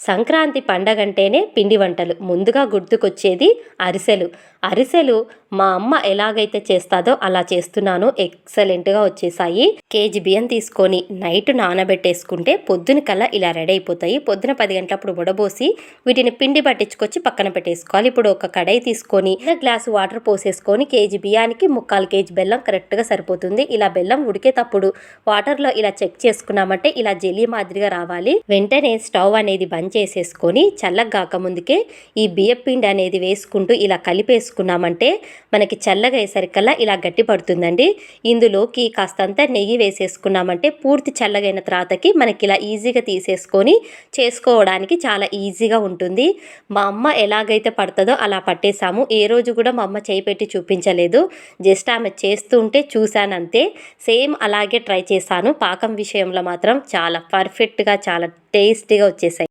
సంక్రాంతి పండగంటేనే పిండి వంటలు. ముందుగా గుర్తుకొచ్చేది అరిసెలు. అరిసెలు మా అమ్మ ఎలాగైతే చేస్తాదో అలా చేస్తున్నాను. ఎక్సలెంట్గా వచ్చేసాయి. కేజీ బియ్యం తీసుకొని నైట్ నానబెట్టేసుకుంటే పొద్దున కల్లా ఇలా రెడీ అయిపోతాయి. పొద్దున పది గంటలప్పుడు ఉడబోసి వీటిని పిండి పట్టించుకొచ్చి పక్కన పెట్టేసుకోవాలి. ఇప్పుడు ఒక కడాయి తీసుకొని గ్లాస్ వాటర్ పోసేసుకొని కేజీ బియ్యానికి ముక్కాలు కేజీ బెల్లం కరెక్ట్గా సరిపోతుంది. ఇలా బెల్లం ఉడికేటప్పుడు వాటర్లో ఇలా చెక్ చేసుకున్నామంటే ఇలా జెలీ మాదిరిగా రావాలి. వెంటనే స్టవ్ అనేది బంద్ చేసేసుకొని చల్లగా ముందుకే ఈ బియ్యం పిండి అనేది వేసుకుంటూ ఇలా కలిపేసుకున్నామంటే మనకి చల్లగా అయ్యేసరికల్లా ఇలా గట్టి పడుతుందండి. ఇందులోకి కాస్తంత నెయ్యి వేసేసుకున్నామంటే పూర్తి చల్లగైన తర్వాతకి మనకి ఇలా ఈజీగా తీసేసుకొని చేసుకోవడానికి చాలా ఈజీగా ఉంటుంది. మా అమ్మ ఎలాగైతే పడుతుందో అలా పట్టేశాము. ఏ రోజు కూడా మా అమ్మ చేయి పెట్టి చూపించలేదు. జస్ట్ ఆమె చేస్తుంటే చూశాను అంతే సేమ్ అలాగే ట్రై చేశాను. పాకం విషయంలో మాత్రం చాలా పర్ఫెక్ట్గా చాలా టేస్టీగా వచ్చేసాయి.